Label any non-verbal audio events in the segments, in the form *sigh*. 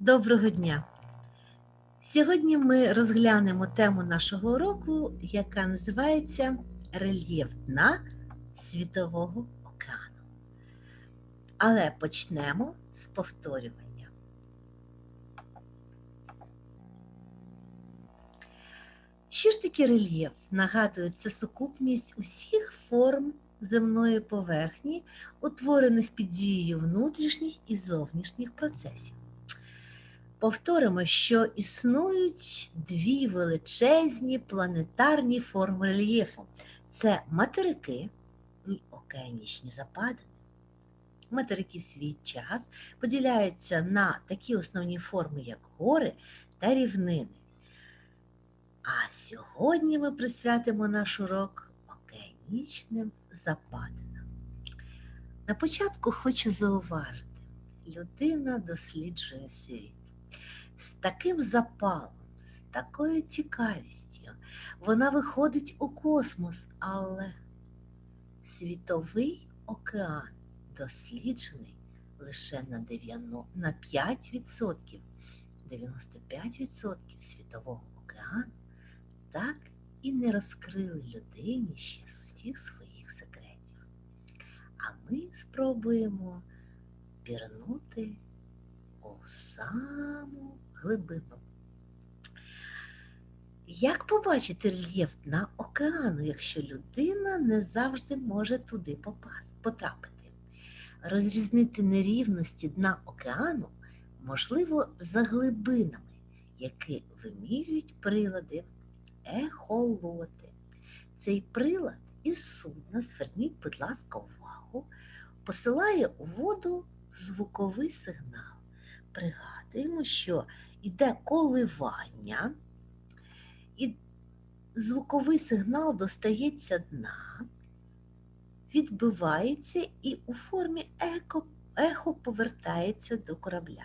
Доброго дня! Сьогодні ми розглянемо тему нашого уроку, яка називається Рельєф дна Світового океану. Але почнемо з повторювання. Що ж таке рельєф? Нагадую, це сукупність усіх форм земної поверхні, утворених під дією внутрішніх і зовнішніх процесів. Повторимо, що існують дві величезні планетарні форми рельєфу: це материки і океанічні западини. Материки в свій час поділяються на такі основні форми, як гори та рівнини. А сьогодні ми присвятимо наш урок океанічним западинам. На початку хочу зауважити, людина досліджує світ з таким запалом, з такою цікавістю. Вона виходить у космос, але світовий океан досліджений лише на 90, на 5%. 95% світового океану так і не розкрили людині ще з усіх своїх секретів. А ми спробуємо пірнути у саму глибину. Як побачити рельєф дна океану, якщо людина не завжди може туди потрапити? Розрізнити нерівності дна океану можливо за глибинами, які вимірюють прилади ехолоти. Цей прилад із судна, зверніть, будь ласка, увагу, посилає у воду звуковий сигнал. Пригадуємо, що йде коливання, і звуковий сигнал достається дна, відбивається і у формі еко, ехо повертається до корабля.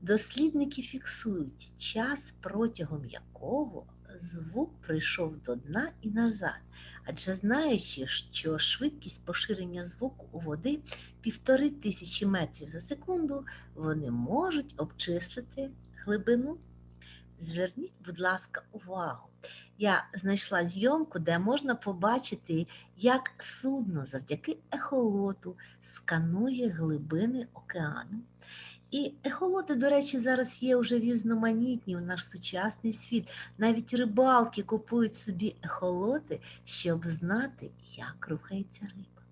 Дослідники фіксують час, протягом якого звук прийшов до дна і назад, адже знаючи, що швидкість поширення звуку у води півтори тисячі метрів за секунду, вони можуть обчислити глибину. Зверніть, будь ласка, увагу. Я знайшла зйомку, де можна побачити, як судно завдяки ехолоту сканує глибини океану. І ехолоти, до речі, зараз є вже різноманітні у наш сучасний світ. Навіть рибалки купують собі ехолоти, щоб знати, як рухається риба.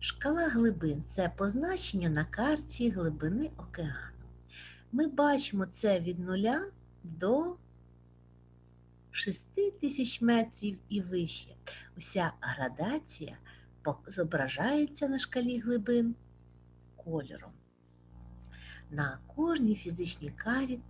Шкала глибин це позначення на карті глибини океану. Ми бачимо це від нуля до 6 тисяч метрів і вище. Уся градація зображається на шкалі глибин кольором. На кожній фізичній карті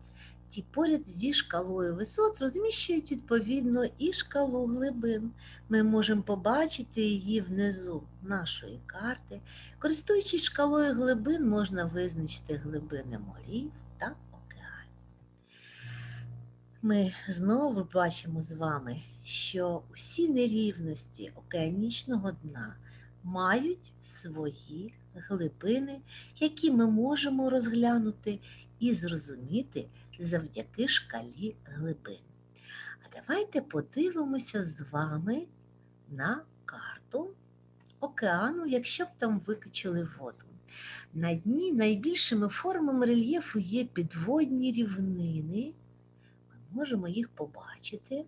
поряд зі шкалою висот розміщують відповідно і шкалу глибин. Ми можемо побачити її внизу нашої карти. Користуючись шкалою глибин, можна визначити глибини морів та. Ми знову бачимо з вами, що усі нерівності океанічного дна мають свої глибини, які ми можемо розглянути і зрозуміти завдяки шкалі глибин. А давайте подивимося з вами на карту океану, якщо б там викачали воду. На дні найбільшими формами рельєфу є підводні рівнини. Ми можемо їх побачити.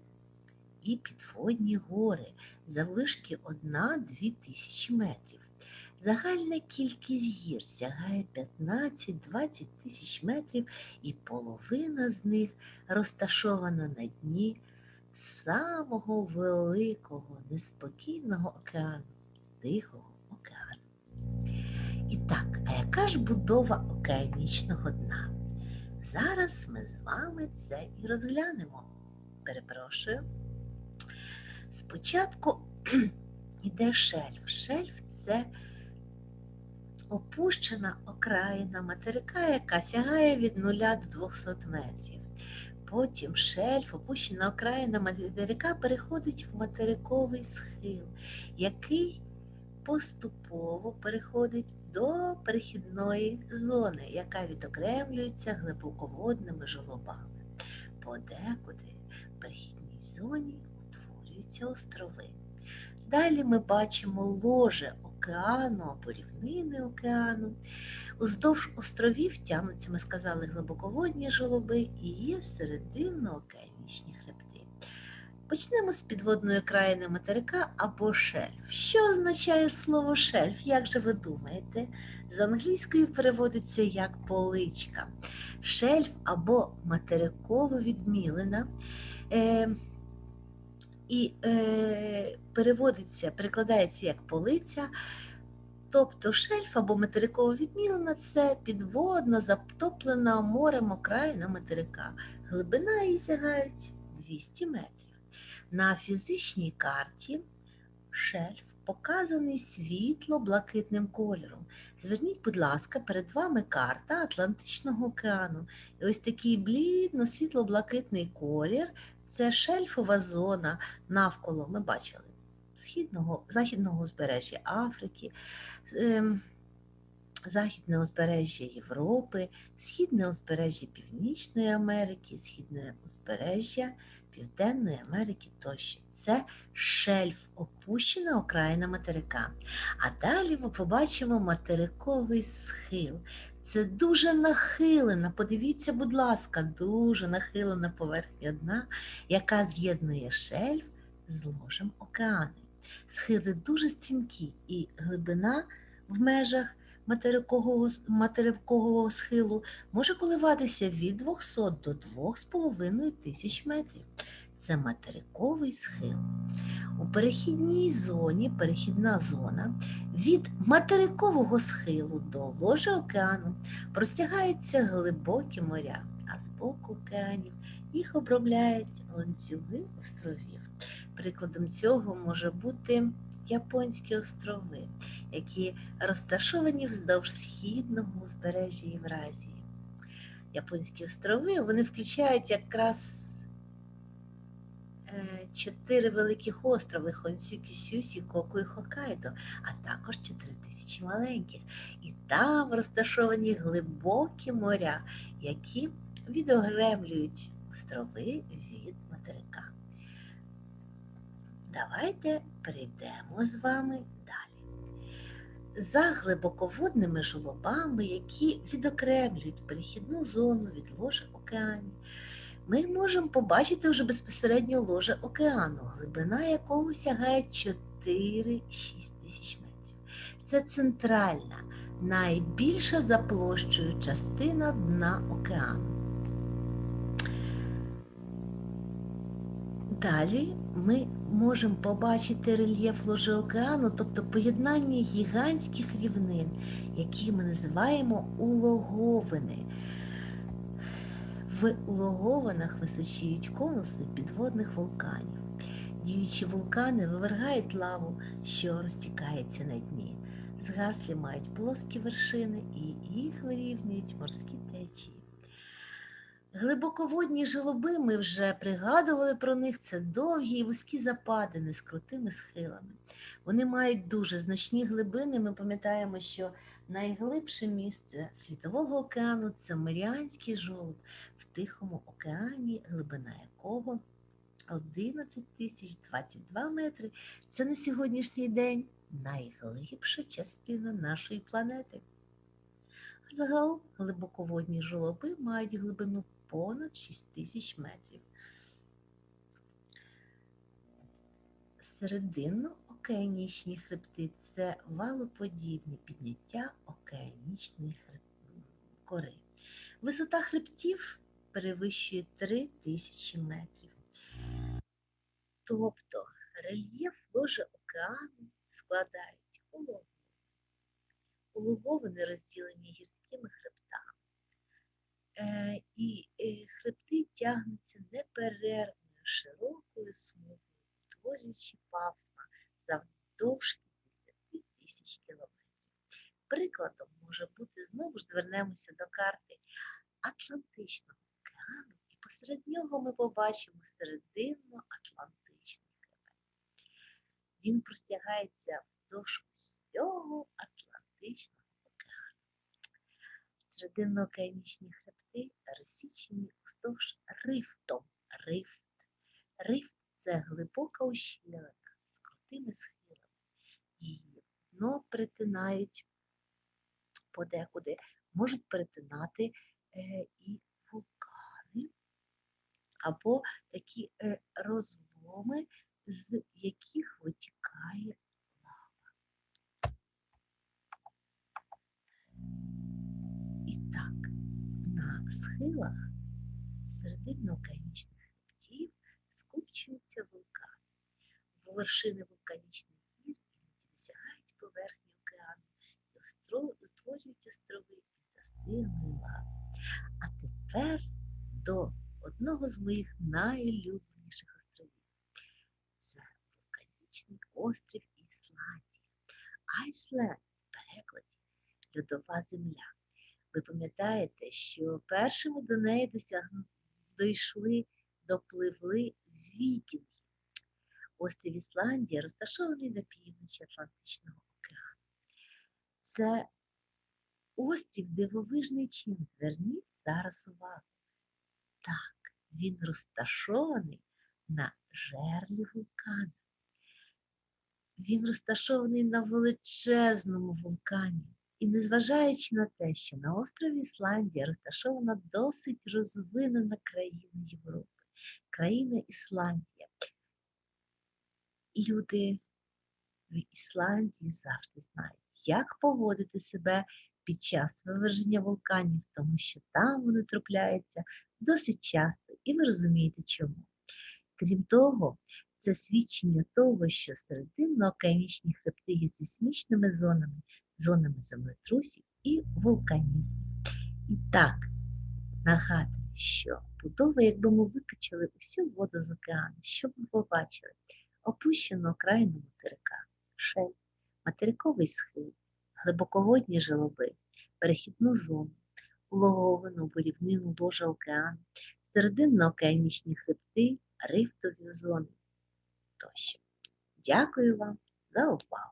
І підводні гори заввишки 1-2 тисячі метрів. Загальна кількість гір сягає 15-20 тисяч метрів, і половина з них розташована на дні самого великого, неспокійного океану, Тихого океану. І так, а яка ж будова океанічного дна? Зараз ми з вами це і розглянемо. Перепрошую. Спочатку *clears throat* йде шельф. Шельф це опущена окраїна материка, яка сягає від 0 до 200 метрів. Потім шельф, опущена окраїна материка переходить в материковий схил, який поступово переходить до перехідної зони, яка відокремлюється глибоководними жолобами. Подекуди в перехідній зоні утворюються острови. Далі ми бачимо ложе океану або рівнини океану. Уздовж островів тягнуться, ми сказали, глибоководні жолоби і є серединно-океанічні хребти. Почнемо з підводної країни материка або шельф. Що означає слово шельф? Як же ви думаєте? З англійської переводиться як поличка. Шельф або материкова відмілина. І е, переводиться, перекладається як полиця. Тобто шельф або материкова відмілина це підводно затоплена морем окраїна материка. Глибина її сягає 200 метрів. На фізичній карті шельф показаний світло-блакитним кольором. Зверніть, будь ласка, перед вами карта Атлантичного океану. І ось такий блідно світло-блакитний колір це шельфова зона навколо, ми бачили, східного, західного узбережжя Африки, ем, західне узбережжя Європи, східне узбережжя Північної Америки, східне узбережжя Південної Америки тощо. Це шельф, опущена окраїна материка. А далі ми побачимо материковий схил. Це дуже нахилена, подивіться, будь ласка, дуже нахилена поверхня дна, яка з'єднує шельф з ложем океану. Схили дуже стрімкі і глибина в межах материкового, материкового схилу може коливатися від 200 до 2,5 тисяч метрів. Це материковий схил. У перехідній зоні, перехідна зона від материкового схилу до ложа океану простягаються глибокі моря, а з боку океанів їх обробляють ланцюги островів. Прикладом цього може бути Японські острови, які розташовані вздовж східного узбережжя Євразії. Японські острови вони включають якраз е, чотири великих острови Хонсюкі, Сюсі, Коку і Хокайдо, а також чотири тисячі маленьких. І там розташовані глибокі моря, які відокремлюють острови від материка. Давайте перейдемо з вами. За глибоководними жолобами, які відокремлюють перехідну зону від ложа океанів, ми можемо побачити вже безпосередньо ложе океану, глибина якого сягає 4-6 тисяч метрів. Це центральна, найбільша за площею частина дна океану. Далі ми можемо побачити рельєф ложи океану, тобто поєднання гігантських рівнин, які ми називаємо улоговини. В улоговинах височіють конуси підводних вулканів. Діючі вулкани вивергають лаву, що розтікається на дні. Згаслі мають плоскі вершини і їх вирівнюють морські. Глибоководні желоби ми вже пригадували про них. Це довгі і вузькі западини з крутими схилами. Вони мають дуже значні глибини. Ми пам'ятаємо, що найглибше місце Світового океану це Маріанський жолоб в Тихому океані, глибина якого 11 тисяч 22 метри. Це на сьогоднішній день найглибша частина нашої планети. Загалом глибоководні жолоби мають глибину понад 6 тисяч метрів. Серединно-океанічні хребти це валоподібні підняття океанічної кори. Висота хребтів перевищує 3 тисячі метрів. Тобто рельєф ложа океану складають улоговини. Улоговини розділені гірськими хребтами. Е, і е, хребти тягнуться неперервною широкою смугою, утворюючи пасма завдовжки 10 тисяч кілометрів. Прикладом може бути, знову ж звернемося до карти Атлантичного океану, і посеред нього ми побачимо серединно-атлантичний хребет. Він простягається вздовж усього Атлантичного океану. Серединно-океанічні хребти розсічені вздовж рифтом. Рифт. Рифт це глибока ущелина з крутими схилами. Її дно перетинають подекуди, можуть перетинати е, і вулкани, або такі е, розломи, з яких витікає схилах серединно-океанічних хребтів скупчуються вулкани. Вершини вулканічних гір досягають поверхні океану і створюють острови із застиглої лави. А тепер до одного з моїх найулюбленіших островів. Це вулканічний острів Ісландія. Айсленд в перекладі льодова земля. Ви пам'ятаєте, що першими до неї дійшли, допливли вікінги. Острів Ісландія розташований на півночі Атлантичного океану. Це острів дивовижний чим. Зверніть зараз увагу. Так, він розташований на жерлі вулкана. Він розташований на величезному вулкані. І незважаючи на те, що на острові Ісландія розташована досить розвинена країна Європи, країна Ісландія. Люди в Ісландії завжди знають, як поводити себе під час виверження вулканів, тому що там вони трапляються досить часто, і ви розумієте чому. Крім того, це свідчення того, що серединно-океанічні хребти є сейсмічними зонами, зонами землетрусів і вулканізму. І так, нагадую, що будова, якби ми викачали усю воду з океану, що б побачили? Опущену окраїну материка, шель, материковий схил, глибоководні желоби, перехідну зону, улоговину, бурівнину ложа океану, серединно-океанічні хребти, рифтові зони тощо. Дякую вам за увагу.